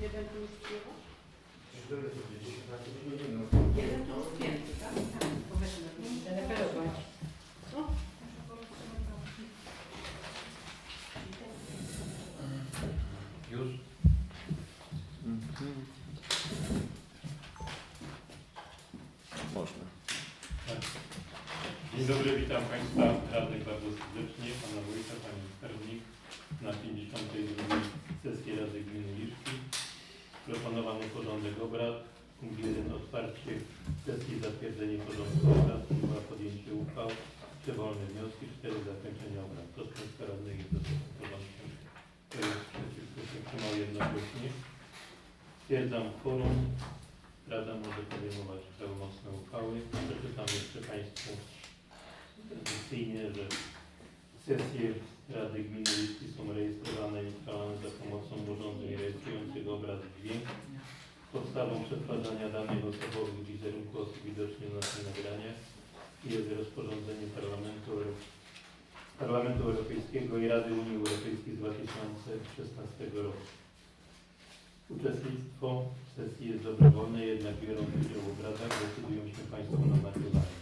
Jeden tu już przyjechał? Cztery to będzie 17 godzin. Jeden to już pięty, tak? Tak, powiedzmy. Zaleperować. Co? Już? Można. Dzień dobry, witam Państwa radnych bardzo serdecznie, Pana Wójta, Pani Skarbnik na 52. sesji Rady Gminy Liszki. Proponowany porządek obrad. Punkt 1 otwarcie sesji zatwierdzenie porządku obrad. Punkt 2 podjęcie uchwał. Trzy wolne wnioski. 4 zakończenie obrad. Kto z Państwa radnych jest za porządkiem? Kto jest przeciw? Kto się wstrzymał jednogłośnie? Stwierdzam kworum. Rada może podejmować prawomocne uchwały. Przeczytam jeszcze Państwu tradycyjnie, że sesje Rady Gminy Liszki są rejestrowane i uchwalane Podstawą przetwarzania danych osobowych wizerunku osób widocznych na tym nagraniach jest rozporządzenie Parlamentu, Parlamentu Europejskiego i Rady Unii Europejskiej z 2016 roku. Uczestnictwo w sesji jest dobrowolne, jednak biorąc udział w obradach decydują się Państwo na nagrywanie.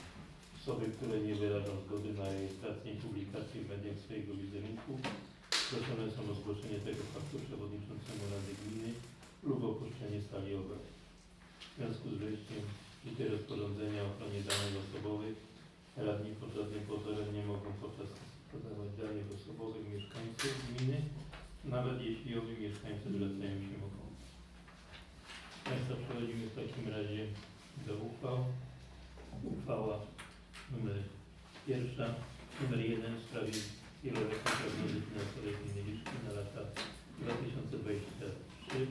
Osoby, które nie wyrażą zgody na rejestrację i publikację w mediach swojego wizerunku, proszone są o zgłoszenie tego faktu przewodniczącemu Rady Gminy lub opuszczenie sali obrad. W związku z wejściem życie rozporządzenia o ochronie danych osobowych radni pod żadnym pozorem nie mogą podczas sesji podawać danych osobowych mieszkańców gminy, nawet jeśli owi mieszkańcy zwracają się o pomoc. Państwa przechodzimy w takim razie do uchwał. Uchwała numer pierwsza, numer jeden w sprawie wieloletniej prognozy finansowej gminy Liszki na lata 2023-2032.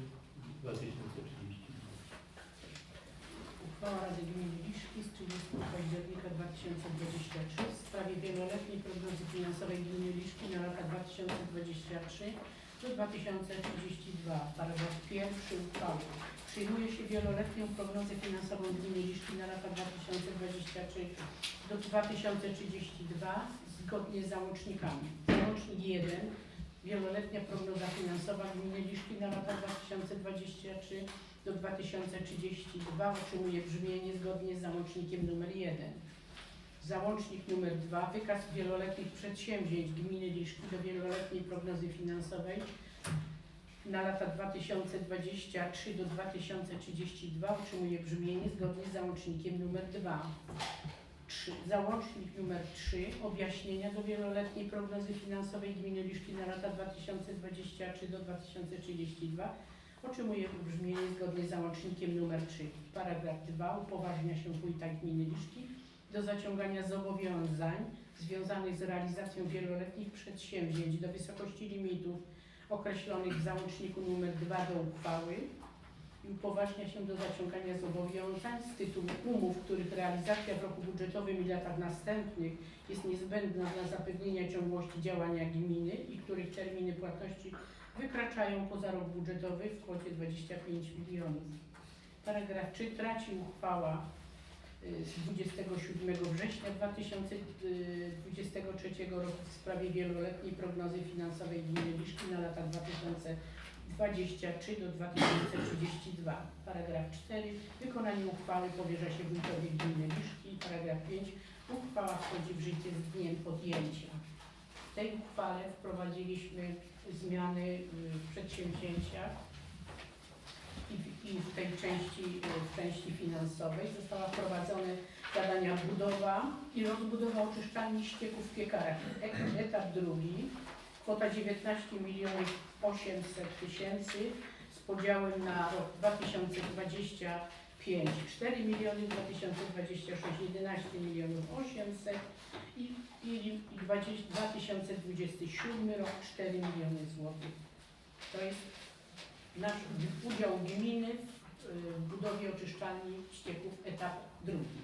Uchwała Rady Gminy Liszki z 30 października 2023 w sprawie wieloletniej prognozy finansowej gminy Liszki na lata 2023 do 2032. Paragraf pierwszy uchwały. Przyjmuje się wieloletnią prognozę finansową gminy Liszki na lata 2023 do 2032 zgodnie z załącznikami. Załącznik 1. Wieloletnia prognoza finansowa gminy Liszki na lata 2023 do 2032 otrzymuje brzmienie zgodnie z załącznikiem nr 1. Załącznik nr 2. Wykaz wieloletnich przedsięwzięć gminy Liszki do wieloletniej prognozy finansowej na lata 2023 do 2032 otrzymuje brzmienie zgodnie z załącznikiem nr 2. 3. Załącznik nr 3 objaśnienia do wieloletniej prognozy finansowej gminy Liszki na lata 2023 do 2032 otrzymuje brzmienie zgodnie z załącznikiem nr 3. Paragraf 2 upoważnia się wójta gminy Liszki do zaciągania zobowiązań związanych z realizacją wieloletnich przedsięwzięć do wysokości limitów określonych w załączniku nr 2 do uchwały i upoważnia się do zaciągania zobowiązań z tytułu umów, których realizacja w roku budżetowym i latach następnych jest niezbędna dla zapewnienia ciągłości działania gminy i których terminy płatności wykraczają poza rok budżetowy w kwocie 25 milionów. Paragraf 3 traci uchwała z 27 września 2023 roku w sprawie wieloletniej prognozy finansowej gminy Liszki na lata 2023 do 2032. Paragraf 4. Wykonanie uchwały powierza się wójtowi gminy Liszki. Paragraf 5. Uchwała wchodzi w życie z dniem podjęcia. W tej uchwale wprowadziliśmy zmiany y, w przedsięwzięciach i w, tej części, w części finansowej została wprowadzone zadania budowa i rozbudowa oczyszczalni ścieków w piekarach. E- Etap drugi, kwota 19 milionów 800 tysięcy z podziałem na rok 2025 4 miliony, 2026 11 milionów 800 i, i, i 20, 2027 rok 4 miliony złotych. To jest nasz udział gminy w y, budowie oczyszczalni ścieków etap drugi.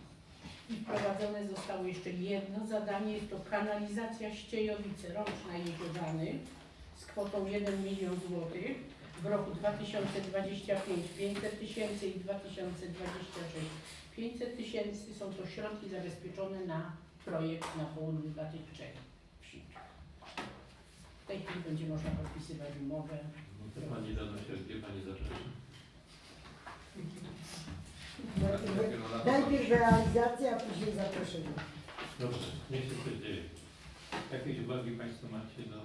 I wprowadzone zostało jeszcze jedno zadanie, jest to kanalizacja Ściejowice Rączna i Jeziorany z kwotą 1 milion złotych w roku 2025 500 tysięcy i 2026 500 tysięcy. Są to środki zabezpieczone na projekt na południu dla tych trzech wsi. W tej chwili będzie można podpisywać umowę. Pani Danosiak, gdzie Pani zaczyna? Najpierw, realizacja, a później zaproszenie. Dobrze, niech się coś dzieje. Jakieś uwagi Państwo macie do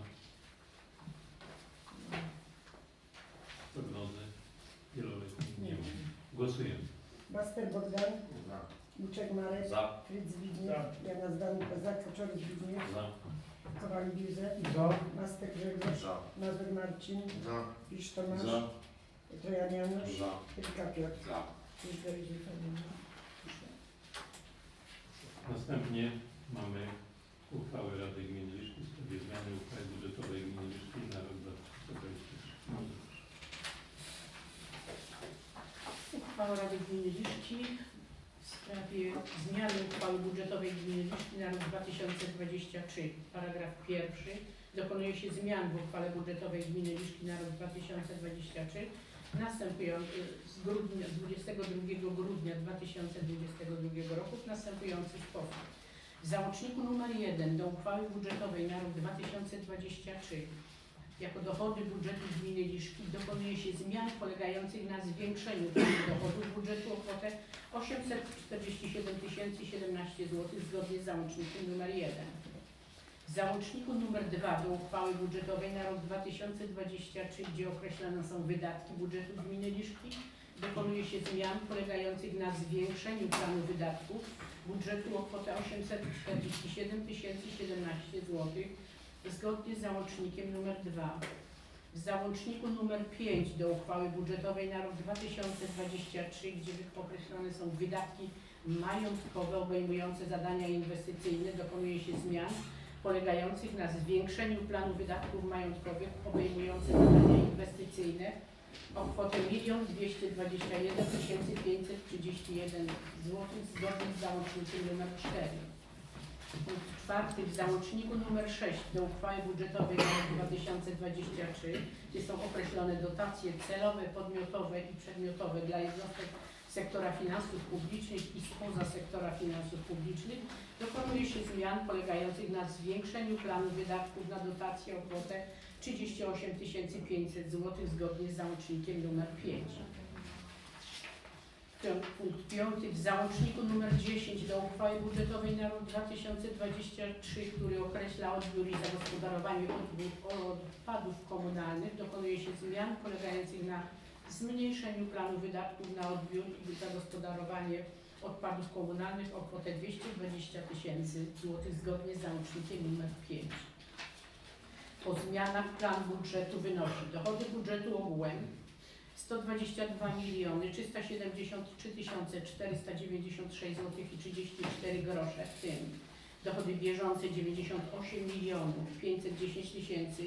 prognozy wieloletniej? Nie ma. Głosujemy. Baster Bogdan, Za. Luczek Marek, Za. Fryc Zbigniew, Jana Zdanka, Zak, Wiczorek Zbigniew, Za. Kowal Józef, Mastek Grzegorz, Za. Mazur Marcin, Za. Pisz Tomasz, Za. Trojan Janusz, Za. Kilka Piotr. Za. Następnie mamy uchwałę Rady Gminy Liszki w sprawie zmiany uchwały budżetowej Gminy Liszki na rok 2023. Uchwała Rady Gminy Liszki sprawie zmiany uchwały budżetowej Gminy Liszki na rok 2023. Paragraf pierwszy. Dokonuje się zmian w uchwale budżetowej Gminy Liszki na rok 2023 następujący z grudnia, z 22 grudnia 2022 roku w następujący sposób. W załączniku nr 1 do uchwały budżetowej na rok 2023 jako dochody budżetu gminy Liszki dokonuje się zmian polegających na zwiększeniu dochodów budżetu o kwotę 847 017 zł zgodnie z załącznikiem nr 1. W załączniku nr 2 do uchwały budżetowej na rok 2023, gdzie określone są wydatki budżetu gminy Liszki, dokonuje się zmian polegających na zwiększeniu planu wydatków budżetu o kwotę 847 017 zł zgodnie z załącznikiem nr 2. W załączniku nr 5 do uchwały budżetowej na rok 2023, gdzie określone są wydatki majątkowe obejmujące zadania inwestycyjne, dokonuje się zmian polegających na zwiększeniu planu wydatków majątkowych obejmujących zadania inwestycyjne o kwotę 1 221 531 zł zgodnie z załącznikiem nr 4. Punkt czwarty w załączniku nr 6 do uchwały budżetowej na rok 2023, gdzie są określone dotacje celowe, podmiotowe i przedmiotowe dla jednostek sektora finansów publicznych i spoza sektora finansów publicznych, dokonuje się zmian polegających na zwiększeniu planu wydatków na dotacje o kwotę 38 500 zł zgodnie z załącznikiem nr 5. Punkt piąty w załączniku nr 10 do uchwały budżetowej na rok 2023, który określa odbiór i zagospodarowanie odpadów komunalnych, dokonuje się zmian polegających na zmniejszeniu planu wydatków na odbiór i zagospodarowanie odpadów komunalnych o kwotę 220 tysięcy złotych zgodnie z załącznikiem nr 5. Po zmianach plan budżetu wynosi dochody budżetu ogółem 122 miliony 373 tysiące 496 zł i 34 grosze, w tym dochody bieżące 98 milionów 510 tysięcy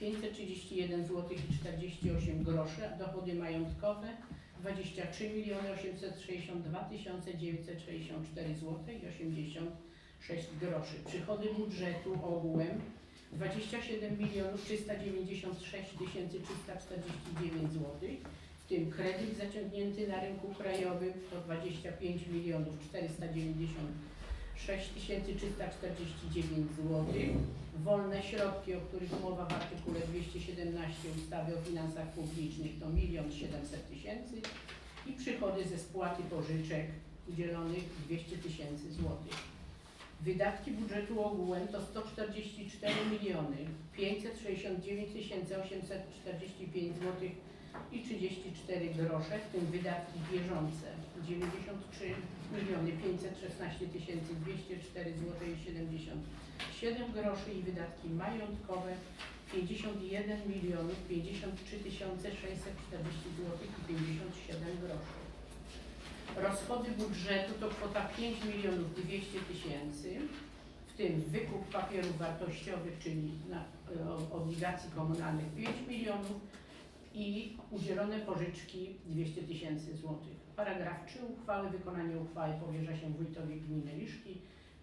531 zł i 48 groszy, dochody majątkowe 23 miliony 862 tysiące 964 zł i 86 groszy. Przychody budżetu ogółem 27 milionów 396 tysięcy 349 zł, w tym kredyt zaciągnięty na rynku krajowym to 25 milionów 496 tysięcy 349 zł. Wolne środki, o których mowa w artykule 217 ustawy o finansach publicznych to 1 700 tysięcy i przychody ze spłaty pożyczek udzielonych 200 tysięcy złotych. Wydatki budżetu ogółem to 144 miliony 569 tysięcy 845 zł i 34 grosze, w tym wydatki bieżące 93 miliony 516 tysięcy 204 zł i 77 groszy i wydatki majątkowe 51 milionów 53 tysiące 640 zł i 57 groszy. Rozchody budżetu to kwota 5 milionów 200 tysięcy, w tym wykup papierów wartościowych, czyli na, o- obligacji komunalnych 5 milionów i udzielone pożyczki 200 tysięcy złotych. Paragraf 3 uchwały, wykonanie uchwały powierza się wójtowi gminy Liszki.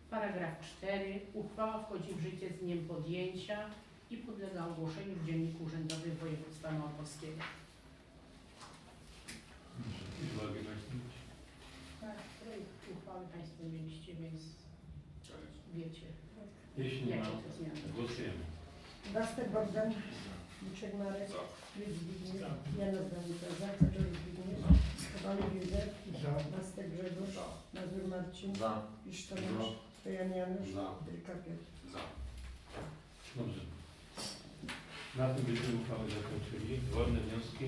Paragraf 4 uchwała wchodzi w życie z dniem podjęcia i podlega ogłoszeniu w Dzienniku Urzędowym Województwa Małopolskiego. Uwagi uchwały Państwo mieliście, więc wiecie, Jeśli nie jakie ma, to zmiany. głosujemy. Baster Bogdan, Buczek Marek, Fryc Zbigniew, Jana Zdanuka, Zakraczory Zbigniew, Walik Józef, Za. Lastek Grzegorz, Mazur Marcin, Za. Pisz Tomasz, Trojan Janusz. Wilka Piotr. Za. Dobrze. Na tym byśmy uchwałę zakończyli. Wolne wnioski,